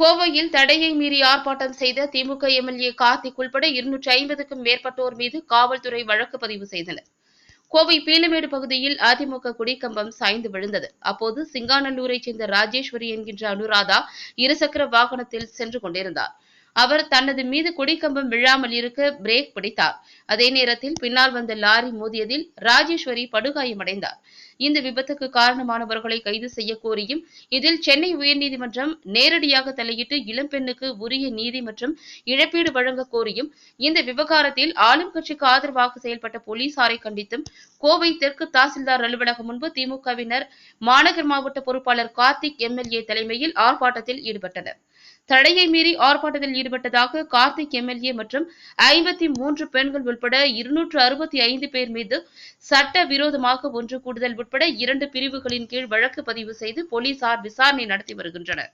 கோவையில் தடையை மீறி ஆர்ப்பாட்டம் செய்த திமுக எம்எல்ஏ கார்த்திக் உள்பட இருநூற்றி ஐம்பதுக்கும் மேற்பட்டோர் மீது காவல்துறை வழக்கு பதிவு செய்தனர். கோவை பீலமேடு பகுதியில் அதிமுக குடிக்கம்பம் சாய்ந்து விழுந்தது. அப்போது சிங்காநல்லூரைச் சேர்ந்த ராஜேஸ்வரி என்கின்ற அனுராதா இருசக்கர வாகனத்தில் சென்று கொண்டிருந்தார். அவர் தனது மீது குடிக்கம்பம் விழாமல் இருக்க பிரேக் பிடித்தார். அதே நேரத்தில் பின்னால் வந்த லாரி மோதியதில் ராஜேஸ்வரி படுகாயமடைந்தார். இந்த விபத்துக்கு காரணமானவர்களை கைது செய்ய கோரியும் இதில் சென்னை உயர்நீதிமன்றம் நேரடியாக தலையிட்டு இளம்பெண்ணுக்கு உரிய நீதி மற்றும் இழப்பீடு வழங்க கோரியும் இந்த விவகாரத்தில் ஆளும் கட்சிக்கு ஆதரவாக செயல்பட்ட போலீசாரை கண்டித்தும் கோவை தெற்கு தாசில்தார் அலுவலகம் முன்பு திமுகவினர் மாநகர் மாவட்ட பொறுப்பாளர் கார்த்திக் எம்எல்ஏ தலைமையில் ஆர்ப்பாட்டத்தில் ஈடுபட்டனர். தடையை மீறி ஆர்ப்பாட்டத்தில் ஈடுபட்டதாக கார்த்திக் எம்எல்ஏ மற்றும் ஐம்பத்தி மூன்று பெண்கள் உட்பட இருநூற்று அறுபத்தி ஐந்து பேர் மீது சட்ட விரோதமாக ஒன்று கூடுதல் உட்பட இரண்டு பிரிவுகளின் கீழ் வழக்கு பதிவு செய்து போலீசார் விசாரணை நடத்தி வருகின்றனர்.